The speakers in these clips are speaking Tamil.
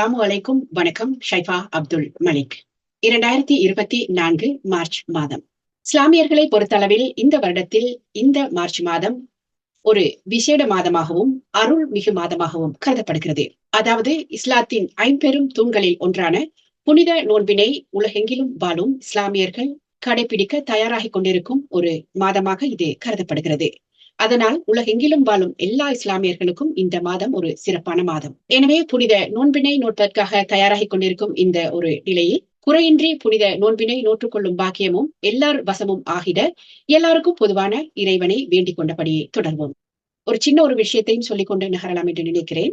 அஸ்லாம் வலைக்கும் வணக்கம். ஷைஃபா அப்துல் மலிக். இரண்டாயிரத்தி இருபத்தி நான்கு மார்ச் மாதம். இஸ்லாமியர்களை பொறுத்தளவில் இந்த வருடத்தில் இந்த மார்ச் மாதம் ஒரு விசேட மாதமாகவும் அருள் மிகு மாதமாகவும் கருதப்படுகிறது. அதாவது இஸ்லாத்தின் ஐம்பெரும் தூண்களில் ஒன்றான புனித நோன்பினை உலகெங்கிலும் வாழும் இஸ்லாமியர்கள் கடைபிடிக்க தயாராகிக் கொண்டிருக்கும் ஒரு மாதமாக இது கருதப்படுகிறது. அதனால் உலகெங்கிலும் வாழும் எல்லா இஸ்லாமியர்களுக்கும் இந்த மாதம் ஒரு சிறப்பான மாதம். எனவே புனித நோன்பினை நோட்பதற்காக தயாராகிக் கொண்டிருக்கும் இந்த ஒரு நிலையில் குறையின்றி புனித நோன்பினை நோற்றுக்கொள்ளும் பாக்கியமும் எல்லார் வசமும் ஆகிட எல்லாருக்கும் பொதுவான இறைவனை வேண்டிக் கொண்டபடியே தொடர்வோம். ஒரு சின்ன ஒரு விஷயத்தையும் சொல்லிக்கொண்டு நகரலாம் என்று நினைக்கிறேன்.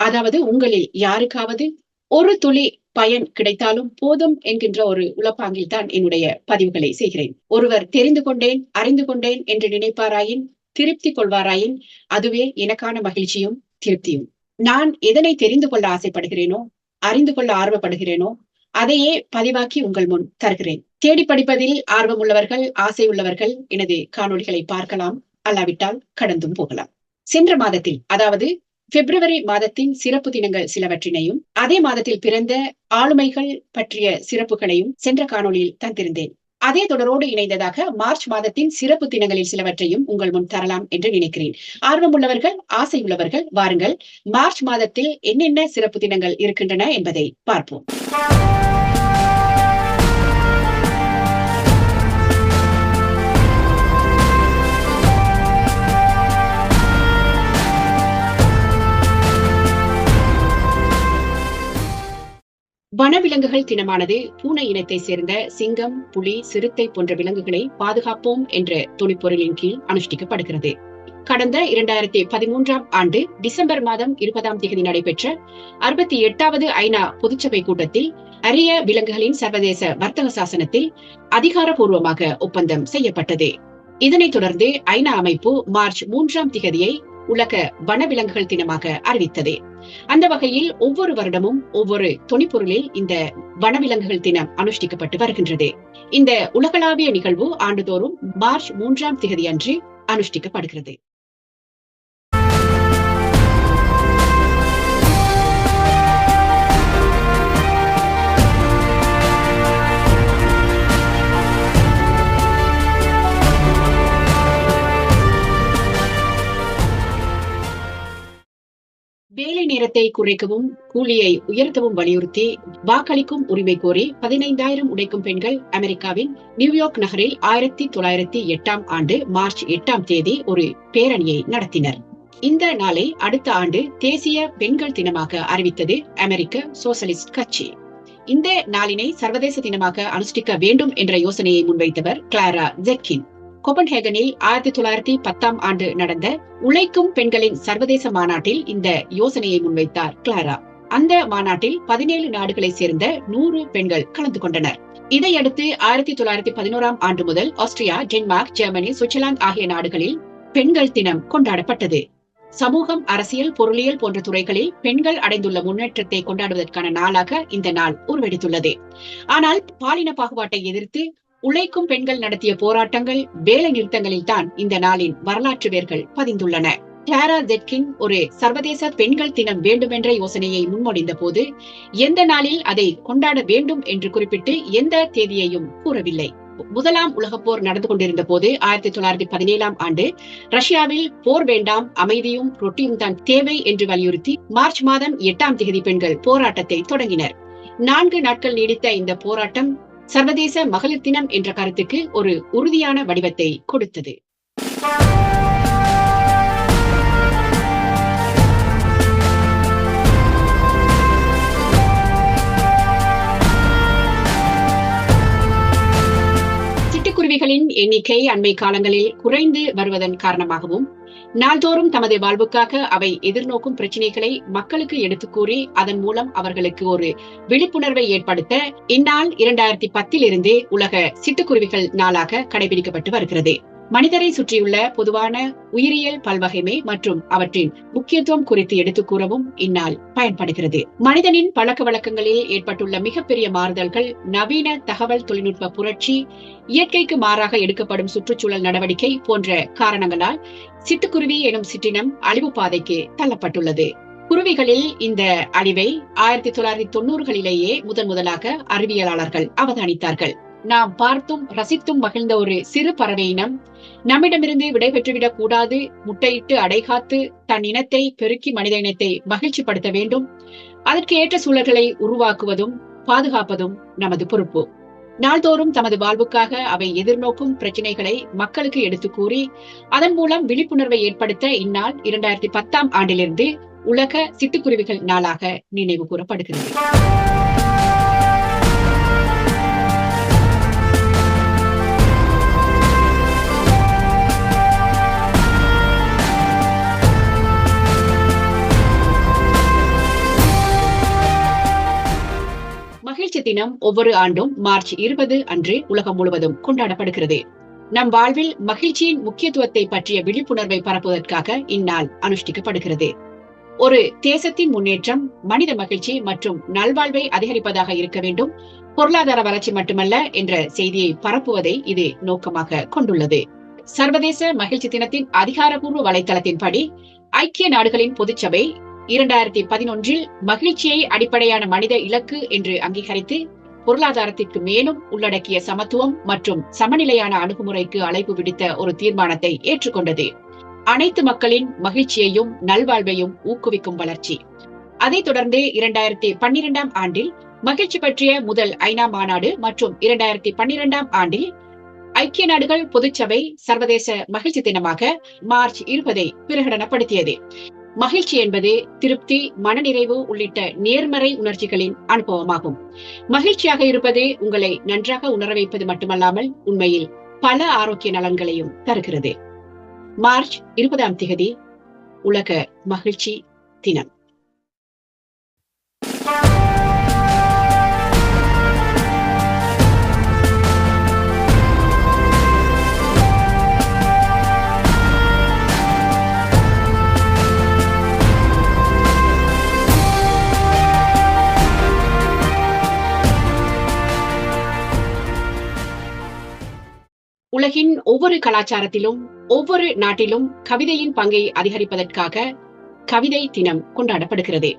அதாவது உங்களில் யாருக்காவது ஒரு துளி பயன் கிடைத்தாலும் போதும் என்கின்ற ஒரு உளப்பாங்கில் தான் என்னுடைய பதிவுகளை செய்கிறேன். ஒருவர் தெரிந்து கொண்டேன் அறிந்து கொண்டேன் என்று நினைப்பாராயின் திருப்தி கொள்வாராயின் அதுவே எனக்கான மகிழ்ச்சியும் திருப்தியும். நான் எதனை தெரிந்து கொள்ள ஆசைப்படுகிறேனோ அறிந்து கொள்ள ஆர்வப்படுகிறேனோ அதையே பதிவாக்கி உங்கள் முன் தருகிறேன். தேடி படிப்பதில் ஆர்வம் உள்ளவர்கள் ஆசை உள்ளவர்கள் எனது காணொளிகளை பார்க்கலாம் அல்லாவிட்டால் கடந்தும் போகலாம். சென்ற மாதத்தில் அதாவது பிப்ரவரி மாதத்தின் சிறப்பு தினங்கள் சிலவற்றினையும் அதே மாதத்தில் பிறந்த ஆளுமைகள் பற்றிய சிறப்புகளையும் சென்ற காணொளியில் தந்திருந்தேன். அதே தொடரோடு இணைந்ததாக மார்ச் மாதத்தின் சிறப்பு தினங்களில் சிலவற்றையும் உங்கள் முன் தரலாம் என்று நினைக்கிறேன். ஆர்வம் உள்ளவர்கள் ஆசை உள்ளவர்கள் வாருங்கள். மார்ச் மாதத்தில் என்னென்ன சிறப்பு தினங்கள் இருக்கின்றன என்பதை பார்ப்போம். வனவிலங்குகள் தினமானது பூனை இனத்தை சேர்ந்த சிங்கம் புலி சிறுத்தை போன்ற விலங்குகளை பாதுகாப்போம் என்ற துணிப்பொருளின் கீழ் அனுஷ்டிக்கப்படுகிறது. கடந்த இரண்டாயிரத்தி பதிமூன்றாம் ஆண்டு டிசம்பர் மாதம் இருபதாம் தேதி நடைபெற்ற அறுபத்தி எட்டாவது ஐநா பொதுச்சபை கூட்டத்தில் அரிய விலங்குகளின் சர்வதேச வர்த்தக சாசனத்தில் அதிகாரப்பூர்வமாக ஒப்பந்தம் செய்யப்பட்டது. இதனைத் தொடர்ந்து ஐநா அமைப்பு மார்ச் மூன்றாம் திகதியை உலக வனவிலங்குகள் தினமாக அறிவித்தது. அந்த வகையில் ஒவ்வொரு வருடமும் ஒவ்வொரு துணிப்பொருளில் இந்த வனவிலங்குகள் தினம் அனுஷ்டிக்கப்பட்டு வருகின்றது. இந்த உலகளாவிய நிகழ்வு ஆண்டுதோறும் மார்ச் மூன்றாம் திகதி அன்று அனுஷ்டிக்கப்படுகிறது. நேரத்தை குறைக்கவும் கூலியை உயர்த்தவும் வலியுறுத்தி வாக்களிக்கும் உரிமை கோரி பதினைந்தாயிரம் உடைக்கும் பெண்கள் அமெரிக்காவின் நியூயார்க் நகரில் ஆயிரத்தி தொள்ளாயிரத்தி எட்டாம் ஆண்டு மார்ச் எட்டாம் தேதி ஒரு பேரணியை நடத்தினர். இந்த நாளை அடுத்த ஆண்டு தேசிய பெண்கள் தினமாக அறிவித்தது அமெரிக்க சோசலிஸ்ட் கட்சி. இந்த நாளினை சர்வதேச தினமாக அனுஷ்டிக்க வேண்டும் என்ற யோசனையை முன்வைத்தவர் கிளாரா ஜெக்கின் கோபன்ஹேகனில் ஆயிரத்தி தொள்ளாயிரத்தி பத்தாம் ஆண்டு நடந்த உழைக்கும் பெண்களின் சர்வதேச மாநாட்டில் இந்த யோசனையை முன்வைத்தார் கிளாரா. அந்த மாநாட்டில் பதினேழு நாடுகளை சேர்ந்த நூறு பெண்கள் கலந்து கொண்டனர். இதையடுத்து ஆயிரத்தி தொள்ளாயிரத்தி பதினோராம் ஆண்டு முதல் ஆஸ்திரியா டென்மார்க் ஜெர்மனி சுவிட்சர்லாந்து ஆகிய நாடுகளில் பெண்கள் தினம் கொண்டாடப்பட்டது. சமூகம் அரசியல் பொருளியல் போன்ற துறைகளில் பெண்கள் அடைந்துள்ள முன்னேற்றத்தை கொண்டாடுவதற்கான நாளாக இந்த நாள் உருவெடுத்துள்ளது. ஆனால் பாலின பாகுபாட்டை எதிர்த்து உழைக்கும் பெண்கள் நடத்திய போராட்டங்கள் வேலை நிறுத்தங்களில் தான் இந்த நாளின் வரலாற்று வேர்கள் பதிந்துள்ளன. கிளாரா ஜெட்கின் ஒரு சர்வதேச பெண்கள் தினம் வேண்டுமென்ற யோசனையை முன்மொழிந்த போது எந்த நாளில் அதை கொண்டாட வேண்டும் என்று குறிப்பிட்டு எந்த தேதியையும் கூறவில்லை. முதலாம் உலகப்போர் நடந்து கொண்டிருந்த போது ஆயிரத்தி தொள்ளாயிரத்தி பதினேழாம் ஆண்டு ரஷ்யாவில் போர் வேண்டாம் அமைதியும் ரொட்டியும் தான் தேவை என்று வலியுறுத்தி மார்ச் மாதம் எட்டாம் தேதி பெண்கள் போராட்டத்தை தொடங்கினர். நான்கு நாட்கள் நீடித்த இந்த போராட்டம் சர்வதேச மகளிர் தினம் என்ற கருத்துக்கு ஒரு உறுதியான வடிவத்தை கொடுத்தது. சிட்டுக்குருவிகளின் எண்ணிக்கை அண்மை காலங்களில் குறைந்து வருவதன் காரணமாகவும் நாள்தோறும் தமது வாழ்வுக்காக அவை எதிர்நோக்கும் பிரச்சனைகளை மக்களுக்கு எடுத்துக் கூறி அதன் மூலம் அவர்களுக்கு ஒரு விழிப்புணர்வை ஏற்படுத்த இந்நாள் இரண்டாயிரத்தி பத்தில் இருந்தே உலக சிட்டுக்குருவிகள் நாளாக கடைபிடிக்கப்பட்டு வருகிறது. மனிதரை சுற்றியுள்ள பொதுவான உயிரியல் பல்வகைமை மற்றும் அவற்றின் முக்கியத்துவம் குறித்து எடுத்துக் கூறவும் இந்நாள் பயன்படுகிறது. மனிதனின் பழக்க வழக்கங்களில் ஏற்பட்டுள்ள மிகப்பெரிய மாறுதல்கள் நவீன தகவல் தொழில்நுட்ப புரட்சி இயற்கைக்கு மாறாக எடுக்கப்படும் சுற்றுச்சூழல் நடவடிக்கை போன்ற காரணங்களால் சிட்டுக்குருவி எனும் சிற்றினம் அழிவு பாதைக்கு தள்ளப்பட்டுள்ளது. குருவிகளில் இந்த அழிவை ஆயிரத்தி தொள்ளாயிரத்தி தொண்ணூறுகளிலேயே முதன் முதலாக அறிவியலாளர்கள் அவதானித்தார்கள். நாம் பார்த்தும் ரசித்தும் மகிழ்ந்த ஒரு சிறு பறவை இனம். நம்மிடமிருந்து விடைபெற்றுவிடக் கூடாது. முட்டையிட்டு அடைகாத்து தன் இனத்தை பெருக்கி மனித இனத்தை மகிழ்ச்சிப்படுத்த வேண்டும். அதற்கு ஏற்ற சூழல்களை உருவாக்குவதும் பாதுகாப்பதும் நமது பொறுப்பு. நாள்தோறும் தமது வாழ்வுக்காக அவை எதிர்நோக்கும் பிரச்சனைகளை மக்களுக்கு எடுத்து கூறி அதன் மூலம் விழிப்புணர்வை ஏற்படுத்த இந்நாள் இரண்டாயிரத்தி பத்தாம் ஆண்டிலிருந்து உலக சிட்டுக்குருவிகள் நாளாக நினைவு கூறப்படுகிறது. தினம் ஒவ்வொரு ஆண்டும் மார்ச் இருபது அன்று உலகம் முழுவதும் கொண்டாடப்படுகிறது. நம் வாழ்வில் மகிழ்ச்சியின் முக்கியத்துவத்தை பற்றிய விழிப்புணர்வை பரப்புவதற்காக இந்நாள் அனுஷ்டிக்கப்படுகிறது. ஒரு தேசத்தின் முன்னேற்றம் மனித மகிழ்ச்சி மற்றும் நல்வாழ்வை அதிகரிப்பதாக இருக்க வேண்டும் பொருளாதார வளர்ச்சி மட்டுமல்ல என்ற செய்தியை பரப்புவதை இது நோக்கமாக கொண்டுள்ளது. சர்வதேச மகிழ்ச்சி தினத்தின் அதிகாரப்பூர்வ வலைத்தளத்தின்படி ஐக்கிய நாடுகளின் பொதுச்சபை இரண்டாயிரத்தி பதினொன்றில் மகிழ்ச்சியை அடிப்படையான மனித இலக்கு என்று அங்கீகரித்து பொருளாதாரத்திற்கு மேலும் உள்ளடக்கிய சமத்துவம் மற்றும் சமநிலையான அணுகுமுறைக்கு அழைப்பு விடுத்த ஒரு தீர்மானத்தை ஏற்றுக்கொண்டது. அனைத்து மக்களின் மகிழ்ச்சியையும் நல்வாழ்வையும் ஊக்குவிக்கும் வளர்ச்சி. அதைத் தொடர்ந்து இரண்டாயிரத்தி பன்னிரெண்டாம் ஆண்டில் மகிழ்ச்சி பற்றிய முதல் ஐநா மாநாடு மற்றும் இரண்டாயிரத்தி பன்னிரெண்டாம் ஆண்டில் ஐக்கிய நாடுகள் பொதுச்சபை சர்வதேச மகிழ்ச்சி தினமாக மார்ச் இருபதை பிரகடனப்படுத்தியது. மகிழ்ச்சி என்பது திருப்தி மனநிறைவு உள்ளிட்ட நேர்மறை உணர்ச்சிகளின் அனுபவமாகும். மகிழ்ச்சியாக இருப்பது உங்களை நன்றாக உணர வைப்பது மட்டுமல்லாமல் உண்மையில் பல ஆரோக்கிய நலன்களையும் தருகிறது. மார்ச் இருபதாம் திகதி உலக மகிழ்ச்சி தினம். உலகின் ஒவ்வொரு கலாச்சாரத்திலும் ஒவ்வொரு நாட்டிலும் கவிதையின் பங்கை அதிகரிப்பதற்காக கவிதை தினம் கொண்டாடப்படுகிறது.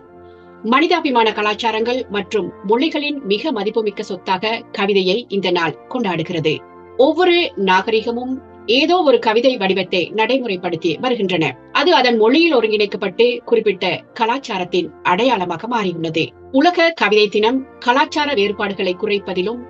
மனிதாபிமான கலாச்சாரங்கள் மற்றும் மொழிகளின் மிக மதிப்புமிக்க சொத்தாக கவிதையை இந்த நாள் கொண்டாடுகிறது. ஒவ்வொரு நாகரிகமும் ஏதோ ஒரு கவிதை வடிவத்தை நடைமுறைப்படுத்தி வருகின்றன. அது அதன் மொழியில் ஒருங்கிணைக்கப்பட்டு குறிப்பிட்ட கலாச்சாரத்தின் அடையாளமாக மாறியுள்ளது. உலக கவிதை தினம் கலாச்சார வேறுபாடுகளை குறைப்பதிலும்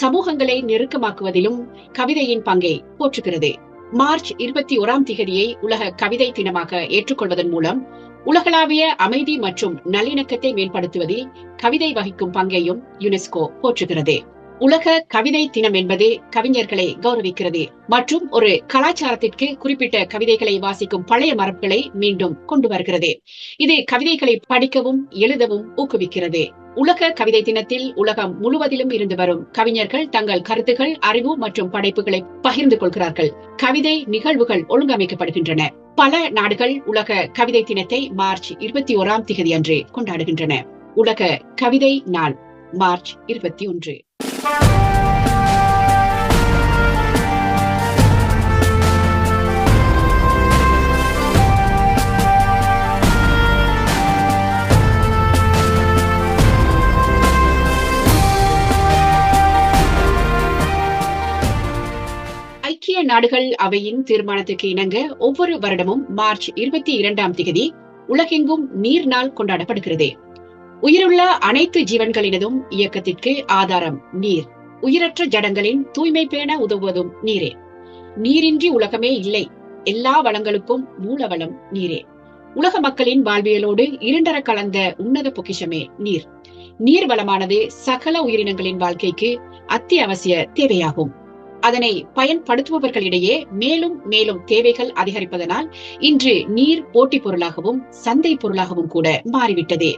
சமூகங்களை நெருக்கமாக்குவதிலும் கவிதையின் பங்கை போற்றுகிறது. மார்ச் இருபத்தி ஓராம் திகதியை உலக கவிதை தினமாக ஏற்றுக்கொள்வதன் மூலம் உலகளாவிய அமைதி மற்றும் நல்லிணக்கத்தை மேம்படுத்துவதில் கவிதை வகிக்கும் பங்கையும் யுனெஸ்கோ போற்றுகிறது. உலக கவிதை தினம் என்பதே கவிஞர்களை கௌரவிக்கிறது. மற்றும் ஒரு கலாச்சாரத்திற்கு குறிப்பிட்ட கவிதைகளை வாசிக்கும் பழைய மரபுகளை மீண்டும் கொண்டு வருகிறது. இது கவிதைகளை படிக்கவும் எழுதவும் ஊக்குவிக்கிறது. உலக கவிதை தினத்தில் உலகம் முழுவதிலும் இருந்து வரும் கவிஞர்கள் தங்கள் கருத்துகள் அறிவு மற்றும் படைப்புகளை பகிர்ந்து கொள்கிறார்கள். கவிதை நிகழ்வுகள் ஒழுங்கமைக்கப்படுகின்றன. பல நாடுகள் உலக கவிதை தினத்தை மார்ச் இருபத்தி ஓராம் திகதி அன்று கொண்டாடுகின்றன. உலக கவிதை நாள் மார்ச் இருபத்தி ஒன்று. ஐக்கிய நாடுகள் அவையின் தீர்மானத்துக்கு இணங்க ஒவ்வொரு வருடமும் மார்ச் இருபத்தி இரண்டாம் தேதி உலகெங்கும் நீர் நாள் கொண்டாடப்படுகிறது. உயிருள்ள அனைத்து ஜீவன்களினதும் இயக்கத்திற்கு ஆதாரம் நீர். உயிரற்ற ஜடங்களின் தூய்மை பேண உதவுவதும் நீரே. நீரின்றி உலகமே இல்லை. எல்லா வளங்களுக்கும் மூலவளம் நீரே. உலக மக்களின் வாழ்வியலோடு இரண்டர கலந்த உன்னத பொக்கிஷமே நீர். நீர் வளமானது சகல உயிரினங்களின் வாழ்க்கைக்கு அத்தியாவசிய தேவையாகும். அதனை பயன்படுத்துபவர்களிடையே மேலும் மேலும் தேவைகள் அதிகரிப்பதனால் இன்று நீர் போட்டி பொருளாகவும் சந்தை பொருளாகவும் கூட மாறிவிட்டது.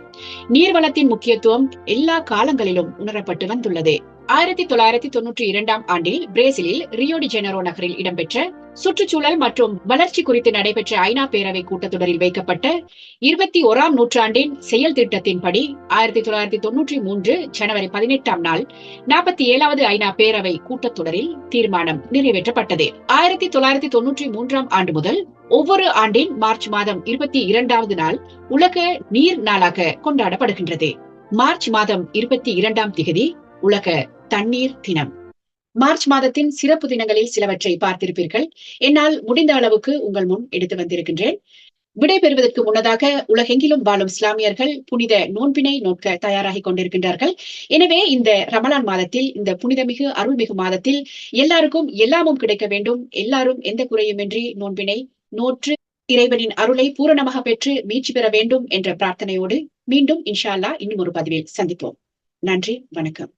நீர்வளத்தின் முக்கியத்துவம் எல்லா காலங்களிலும் உணரப்பட்டு வந்துள்ளது. ஆயிரத்தி தொள்ளாயிரத்தி தொன்னூற்றி இரண்டாம் ஆண்டில் பிரேசிலில் ரியோடி ஜெனரோ நகரில் இடம்பெற்ற சுற்றுச்சூழல் மற்றும் வளர்ச்சி குறித்து நடைபெற்ற ஐநா பேரவை கூட்டத்தொடரில் வைக்கப்பட்ட இருபத்தி ஓராம் நூற்றாண்டின் செயல் திட்டத்தின்படி ஆயிரத்தி தொள்ளாயிரத்தி தொன்னூற்றி மூன்று ஜனவரி பதினெட்டாம் நாள் நாற்பத்தி ஏழாவது ஐநா பேரவை கூட்டத்தொடரில் தீர்மானம் நிறைவேற்றப்பட்டது. ஆயிரத்தி தொள்ளாயிரத்தி தொன்னூற்றி மூன்றாம் ஆண்டு முதல் ஒவ்வொரு ஆண்டின் மார்ச் மாதம் இருபத்தி இரண்டாவது நாள் உலக நீர் நாளாக கொண்டாடப்படுகின்றது. மார்ச் மாதம் இருபத்தி இரண்டாம் திகதி உலக தண்ணீர் தினம். மார்ச் மாதத்தின் சிறப்பு தினங்களில் சிலவற்றை பார்த்திருப்பீர்கள். என்னால் முடிந்த அளவுக்கு உங்கள் முன் எடுத்து வந்திருக்கின்றேன். விடைபெறுவதற்கு முன்னதாக உலகெங்கிலும் வாழும் இஸ்லாமியர்கள் புனித நோன்பினை நோக்க தயாராகி கொண்டிருக்கின்றார்கள். எனவே இந்த ரமலான் மாதத்தில் இந்த புனிதமிகு அருள்மிகு மாதத்தில் எல்லாருக்கும் எல்லாமும் கிடைக்க வேண்டும். எல்லாரும் எந்த குறையுமின்றி நோன்பினை நோற்று இறைவனின் அருளை பூரணமாக பெற்று மீட்சி பெற வேண்டும் என்ற பிரார்த்தனையோடு மீண்டும் இன்ஷா அல்லா இன்னும் ஒரு பதிவில் சந்திப்போம். நன்றி வணக்கம்.